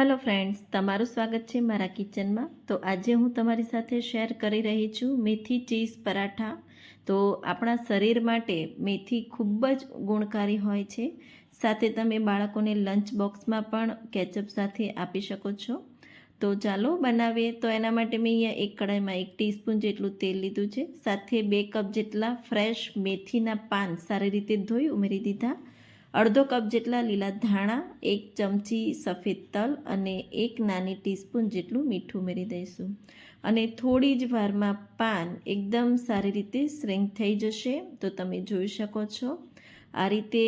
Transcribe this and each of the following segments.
Hello friends તમારું સ્વાગત છે મારા કિચનમાં તો આજે હું તમારી સાથે શેર કરી રહી છું મેથી ચીઝ પરાઠા. તો આપણા શરીર માટે મેથી ખૂબ જ ગુણકારી હોય છે. સાથે તમે બાળકોને લંચ બોક્સમાં પણ કેચઅપ સાથે આપી શકો છો. તો ચાલો બનાવીએ. તો એના માટે મેં અહીંયા એક કડાઈમાં એક ટીસ્પૂન જેટલું તેલ લીધું છે. સાથે બે કપ જેટલા ફ્રેશ મેથીના પાન સારી રીતે ધોઈ ઉમેરી દીધા. અડધો કપ જેટલા લીલા ધાણા, એક ચમચી સફેદ તલ અને એક નાની ટીસ્પૂન જેટલું મીઠું ઉમેરી દઈશું. અને થોડી જ વારમાં પાન એકદમ સારી રીતે શ્રિંક થઈ જશે તો તમે જોઈ શકો છો. આ રીતે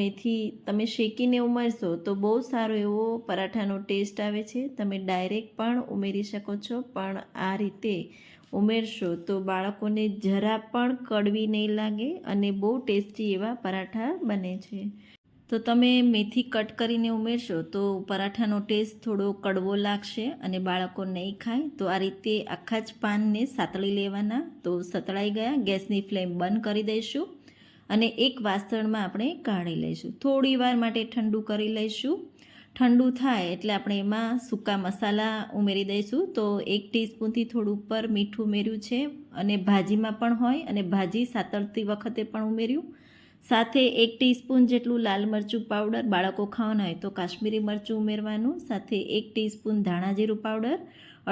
મેથી તમે શેકીને ઉમેરશો તો બહુ સારો એવો પરાઠાનો ટેસ્ટ આવે છે. તમે ડાયરેક્ટ પણ ઉમેરી શકો છો. પણ આ રીતે ઉમેરશો તો બાળકોને જરા પણ કડવી નહીં લાગે અને બહુ ટેસ્ટી એવા પરાઠા બને છે. તો તમે મેથી કટ કરીને ઉમેરશો તો પરાઠાનો ટેસ્ટ થોડો કડવો લાગશે અને બાળકો નહીં ખાય. તો આ રીતે આખા જ પાનને સાતળી લેવાના. તો સતળાઈ ગયા, ગેસની ફ્લેમ બંધ કરી દઈશું અને એક વાસણમાં આપણે કાઢી લઈશું. થોડી વાર માટે ઠંડુ કરી લઈશું. ઠંડુ થાય એટલે આપણે એમાં સૂકા મસાલા ઉમેરી દઈશું. તો એક ટીસ્પૂનથી થોડું ઉપર મીઠું ઉમેર્યું છે અને ભાજીમાં પણ હોય અને ભાજી સાતરતી વખતે પણ ઉમેર્યું. સાથે એક ટીસ્પૂન જેટલું લાલ મરચું પાવડર બાળકો ખાવાના હોય તો કાશ્મીરી મરચું ઉમેરવાનું. સાથે એક ટીસ્પૂન ધાણા જીરું પાવડર,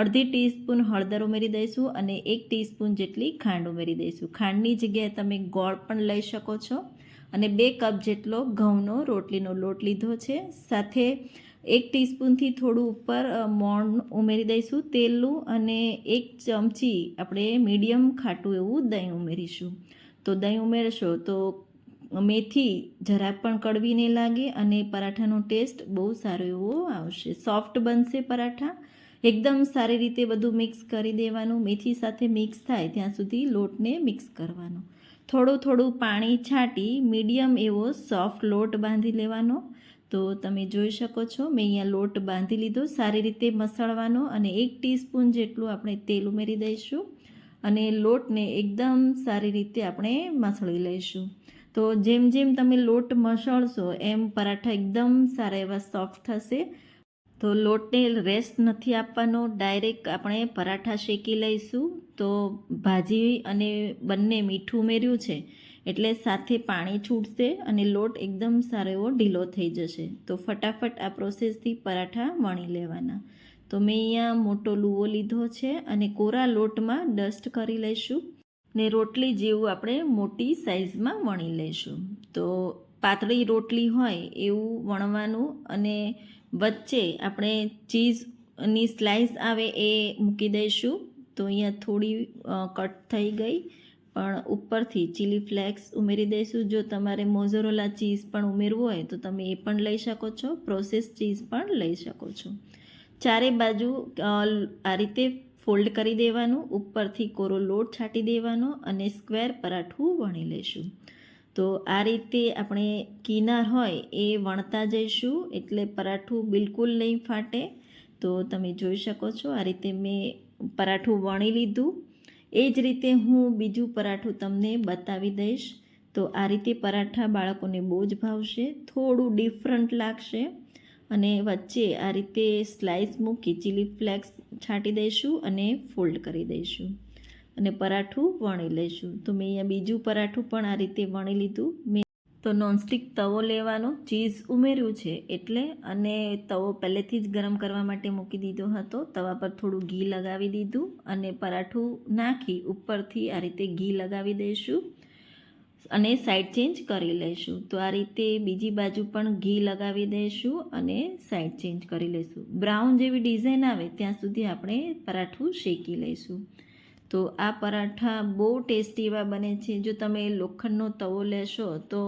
અડધી ટીસ્પૂન હળદર ઉમેરી દઈશું અને એક ટીસ્પૂન જેટલી ખાંડ ઉમેરી દઈશું. ખાંડની જગ્યાએ તમે ગોળ પણ લઈ શકો છો. અને બે કપ જેટલો ઘઉંનો રોટલીનો લોટ લીધો છે. સાથે એક ટીસ્પૂનથી થોડું ઉપર મોણ ઉમેરી દઈશું, તેલનું અને એક ચમચી આપણે મીડિયમ ખાટું એવું દહીં ઉમેરીશું. તો દહીં ઉમેરશો તો મેથી જરાક પણ કડવી નહીં લાગે અને પરાઠાનો ટેસ્ટ બહુ સારો એવો આવશે. સોફ્ટ બનશે પરાઠા. એકદમ સારી રીતે બધું મિક્સ કરી દેવાનું. મેથી સાથે મિક્સ થાય ત્યાં સુધી લોટને મિક્સ કરવાનો. થોડું થોડું પાણી છાંટી, મીડિયમ એવો સોફ્ટ લોટ બાંધી લેવાનો. તો તમે જોઈ શકો છો, મેં અહીંયા લોટ બાંધી લીધો, સારી રીતે મસળવાનો અને એક ટીસ્પૂન જેટલું આપણે તેલ ઉમેરી દઈશું અને લોટને એકદમ સારી રીતે આપણે મસળી લઈશું. તો જેમ જેમ તમે લોટ મસળશો, એમ પરાઠા એકદમ સારા એવા સોફ્ટ થશે. તો લોટને રેસ્ટ નથી આપવાનો ડાયરેક્ટ આપણે પરાઠા શેકી લઈશું. તો ભાજી અને બંને મીઠું ઉમેર્યું છે, એટલે સાથે પાણી છૂટશે અને લોટ એકદમ સારો એવો ઢીલો થઈ જશે. તો ફટાફટ આ પ્રોસેસથી પરાઠા વણી લેવાના. તો મેં અહીંયા મોટો લુવો લીધો છે અને કોરા લોટમાં ડસ્ટ કરી લઈશું ને રોટલી જેવું આપણે મોટી સાઇઝમાં વણી લઈશું. તો પાતળી રોટલી હોય એવું વણવાનું અને વચ્ચે આપણે ચીઝની સ્લાઇસ આવે એ મૂકી દઈશું. તો અહીંયા થોડી કટ થઈ ગઈ. પણ ઉપરથી ચીલી ફ્લેક્સ ઉમેરી દઈશું. જો તમારે મોઝરોલા ચીઝ પણ ઉમેરવું હોય તો તમે એ પણ લઈ શકો છો. પ્રોસેસ ચીઝ પણ લઈ શકો છો. ચારે બાજુ આ રીતે ફોલ્ડ કરી દેવાનું. ઉપરથી કોરો લોટ છાંટી દેવાનો અને સ્ક્વેર પરાઠું વણી લઈશું તો આ રીતે આપણે કિનાર હોય એ વણતા જઈશું. એટલે પરાઠું બિલકુલ નહીં ફાટે. તો તમે જોઈ શકો છો આ રીતે મેં પરાઠું વણી લીધું. એ જ રીતે હું બીજું પરાઠું તમને બતાવી દઈશ. તો આ રીતે પરાઠા બાળકોને બહુ જ ભાવશે, થોડું ડિફરન્ટ લાગશે. અને વચ્ચે આ રીતે સ્લાઇસ મૂકી ચીલી ફ્લેક્સ છાંટી દઈશું અને ફોલ્ડ કરી દઈશું. અને પરાઠું વણી લઈશું. તો મેં અહીંયા બીજું પરાઠું પણ આ રીતે વણી લીધું. મેં તો નોનસ્ટિક તવો લેવાનો. ચીઝ ઉમેર્યું છે એટલે અને તવો પહેલેથી જ ગરમ કરવા માટે મૂકી દીધો હતો. તવા પર થોડું ઘી લગાવી દીધું અને પરાઠું નાખી ઉપરથી આ રીતે ઘી લગાવી દઈશું અને સાઈડ ચેન્જ કરી લઈશું. તો આ રીતે બીજી બાજુ પણ ઘી લગાવી દઈશું અને સાઈડ ચેન્જ કરી લઈશું. બ્રાઉન જેવી ડિઝાઇન આવે ત્યાં સુધી આપણે પરાઠું શેકી લઈશું. તો આ પરાઠા બહુ ટેસ્ટી એવા બને છે. જો તમે લોખંડનો તવો લેશો તો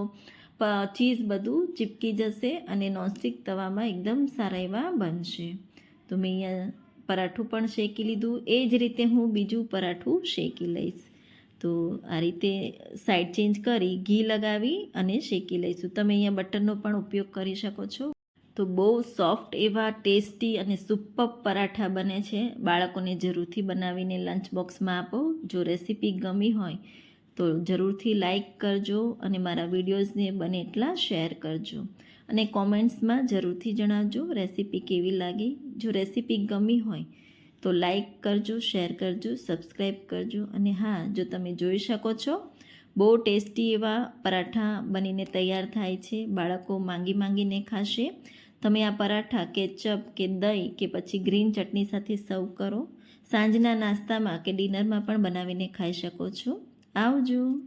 ચીઝ બધું ચીપકી જશે અને નોનસ્ટિક તવામાં એકદમ સારા એવા બનશે. તો મેં અહીંયા પરાઠું પણ શેકી લીધું. એ જ રીતે હું બીજું પરાઠું શેકી લઈશ. તો આ રીતે સાઈડ ચેન્જ કરી, ઘી લગાવી અને શેકી લઈશું. તમે અહીંયા બટરનો પણ ઉપયોગ કરી શકો છો. તો બહુ સોફ્ટ એવા ટેસ્ટી અને સુપર પરાઠા બને છે. બાળકોને જરૂરથી બનાવીને લંચ બોક્સમાં આપો. જો રેસીપી ગમી હોય તો જરૂરથી લાઈક કરજો અને મારા વિડીયોઝને બને એટલા શેર કરજો. અને કોમેન્ટ્સમાં જરૂરથી જણાવજો રેસીપી કેવી લાગી. જો રેસીપી ગમી હોય તો લાઈક કરજો શેર કરજો સબસ્ક્રાઈબ કરજો. અને હા, જો તમે જોઈ શકો છો, બહુ ટેસ્ટી એવા પરાઠા બનીને તૈયાર થાય છે. બાળકો માંગી માંગીને ખાશે. તમે આ પરાઠા કેચઅપ કે દહીં કે પછી ગ્રીન ચટણી સાથે સર્વ કરો. સાંજના નાસ્તામાં કે ડિનરમાં પણ બનાવીને ખાઈ શકો છો. આવજો.